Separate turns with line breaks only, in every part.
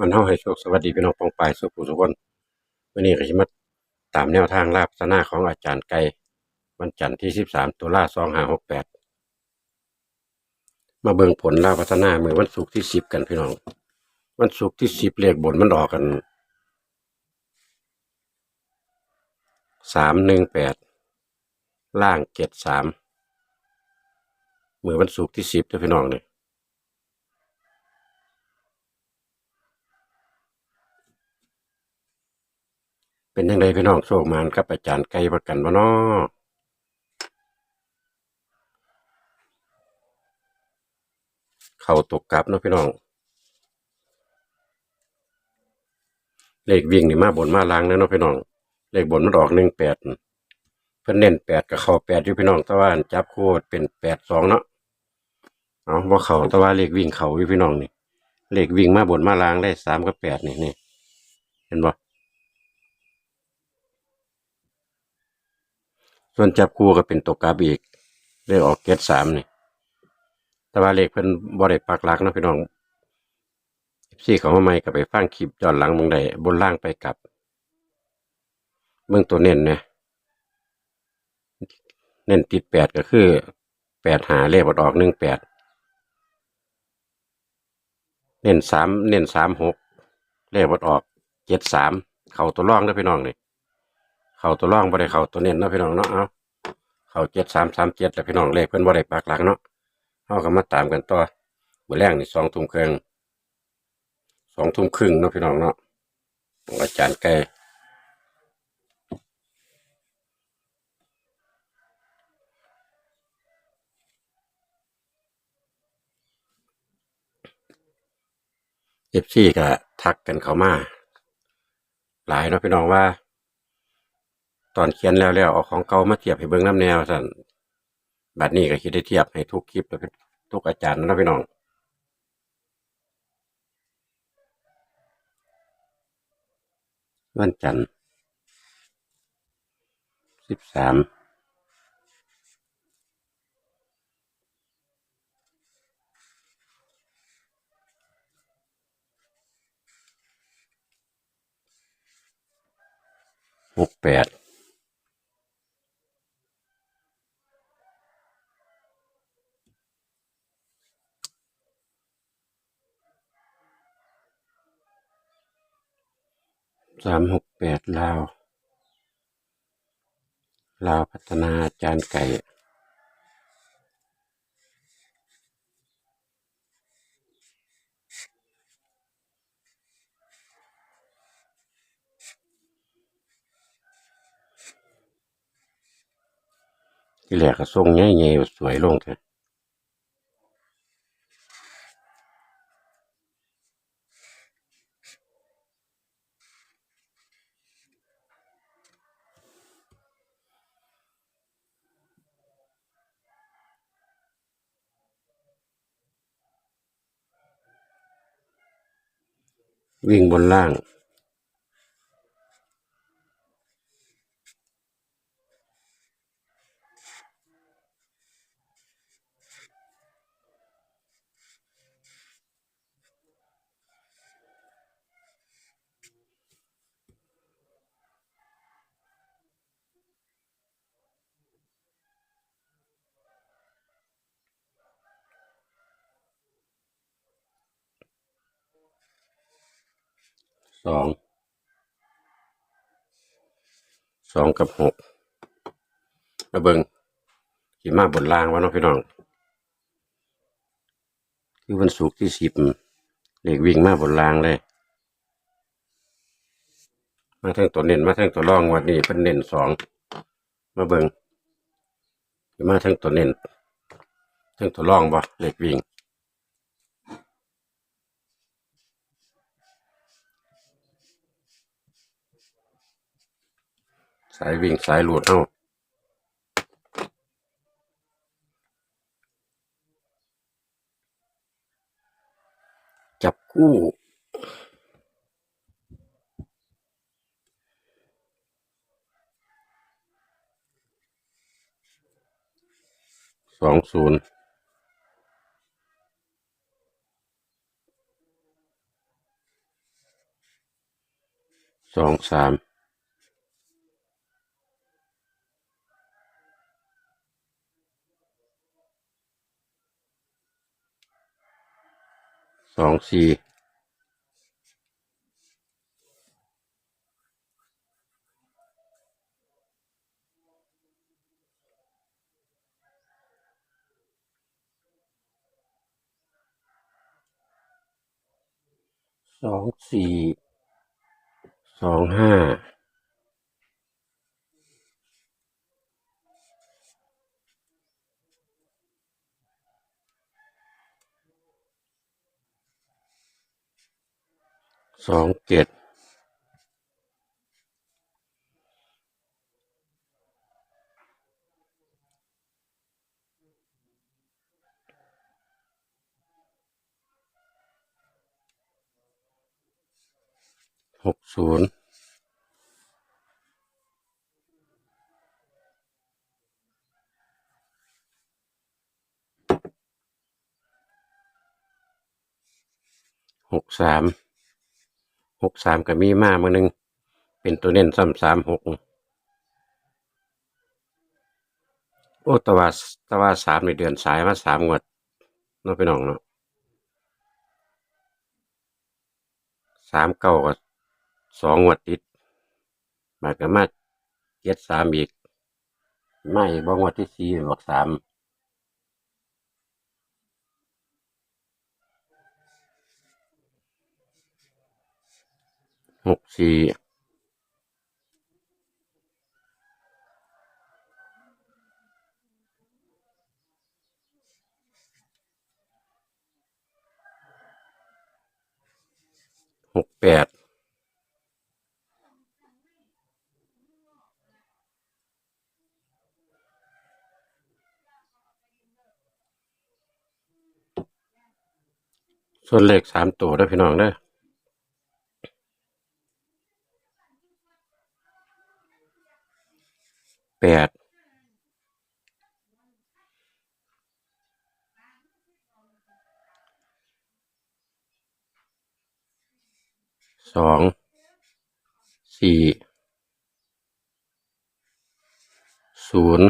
มันเฮาให้โชคสวัสดีพี่น้องปองปายสุขุทุกคนวันนี้ก็สิมาตามแนวทางลาบสนาของอาจารย์ไก่วันจันทร์ที่ 13 ตุลาคม2568 มาเบิ่งผลลาบพัฒนาเมือวันศุกร์ที่ 10 กันพี่น้อง วันศุกร์ที่ 10 เลขบนมันออกกัน 318 ล่าง 73มือวันศุกร์ที่ 10เด้อพี่น้องนี่ เป็นยังไงพี่น้องโชคมานกับอาจารย์ไก่ประกันบ่น้อเข้าตกกลับเนาะพี่น้อง เลขวิ่งนี่มาบนมาล่างนะเนาะพี่น้อง เลขบนมันออกหนึ่งแปดเพิ่นเน้นแปดกับเข้าแปดอยู่พี่น้องต่ว่าอันจับโคตรเป็นแปดสองเนาะเอาบ่เขาต่ว่าเลขวิ่งเขาอยู่พี่น้องนี่เลขวิ่งมาบนมาล่างได้สามกับแปดนี่นี่เห็นบ่ ส่วนจับคู่ก็เป็นตกกลับอีกเลขออกเกตสามนี่ แต่ว่าเลขเพิ่นบ่ได้ปักหลักนะพี่น้องซี่เขามาใหม่ก็ไปฟังคลิปย้อนหลังเมืองใดบนล่างไปกลับเมืองตัวเน้นเนี่ยเน้นติดแปดก็คือแปดหาเลขบดออกหนึ่งแปดเน้นสามเน้นสามหกเลขบดออกเจ็ดสามเข่าตัวร่องเด้พี่น้องนี่ เข่าตัวร่องบ่ได้เข่าตัวเน้นเนาะพี่น้องเนาะเอาเข่าเจ็ดสามสามเจ็ดแล้วพี่น้องเลขเพิ่อนบ่ได้ปักหลักเนาะเอาก็มาตามกันต่อเมื่อแรกนี่สองทุ่มครึ่งสองทุ่มครึ่งเนาะพี่น้องเนาะอาจารย์ไก่เอฟซีก็ทักกันเขามา หลายเนาะพี่น้องว่า ตอนเขียนแล้วแล้วเอาของเก่ามาเทียบให้เบิ่งน้ำแนวสั่นบัดนี้ก็คิดได้เทียบให้ทุกคลิปแล้วทุกอาจารย์นะพี่น้องวันจันทร์สิบสามหกแปด สามหกแปดลาว ลาวพัฒนาจารย์ไก่ ที่แรกก็ทรงใหญ่ๆสวยลงเถอะ วิ่งบนล่าง สองสองกับหกมาเบิงขีมาบนล่างวะเนาะพี่น้องคือวันศุกร์ที่สิบเลขวิ่งมาบนล่างเลย มาทั้งตัวเน้นมาทั้งตัวร่องวันนี้เป็นเน้นสองมาเบิงสิมาทั้งตัวเน้นทั้งตัวร่องบ่เลขวิ่ง สายวิ่งสายหลุดเอ้าจับคู่สองศูนย์สองสาม สองสี่สองสี่สองห้า สองเจ็ดหกศูนย์หกสาม หกสามก็มีมาเมื่อนึง เป็นตัวเน้นซ้ำสามหกโอ้ตะว่าตะว่าสามในเดือนสายมาสามงวดนาะพี่น้องเนาะสามเก้าก็สองงวดติดมาก็มาเจ็ดสามอีก ไม่บ่งวดที่สี่บอกสาม หกสี่หกแปดส่วนเลขสามตัวด้อพี่น้องเด้อ แปดสองสี่ศูนย์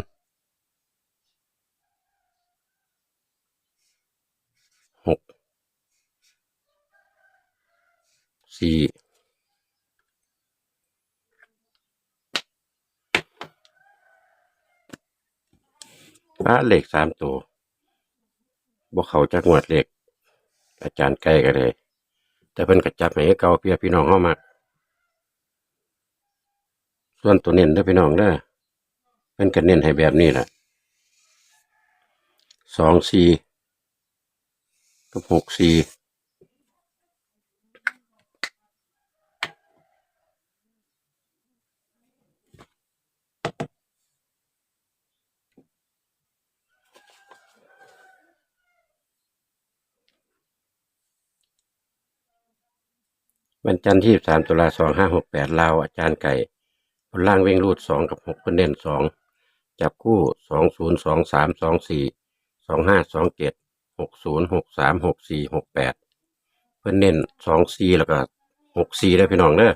หกสี่ พระเลขสามตัวบ่เขาจักงวดเลขอาจารย์ใกล้กันเลย แต่เพิ่นกระจับให้เก่าเพียพี่น้องเข้ามาส่วนตัวเน้นเด้อพี่น้องเด้อเพิ่นก็เน้นให้แบบนี้แหละสองสี่กับหกสี่ วันจันทร์ที่สามตุลาสองห้าหกแปดลาวอาจารย์ไก่บนล่างเว่งรูดสองกับหกเพิ่นเน้นสองจับคู่สองศูนย์สองสามสองสี่สองห้าสองเจ็ดหกศูนย์หกสามหกสี่หกแปดเพิ่อนเน้นสองสี่แล้วก็หกสี่ได้อพี่น้องเด้อ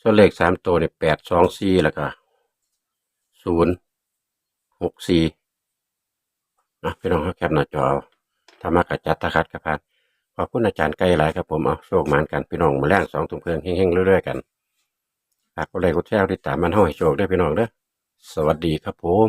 ส่วนเลขสามตัวเนี่ยแปดสองสี่แล้วก็ศูนย์หกสี่นะพี่น้องเขาแคปหน้าจอ ธรรมากระจัดตะคัดกระพานขอบคุณอาจารย์ไกลหลายครับผมเอาโชคหมานกันพี่น้องมาแรงสองถุงเพลิงเฮงๆเรื่อยๆกันหากอะไรก็แช่ติดตามมันห้อยโชคได้พี่น้องเด้อสวัสดีครับผม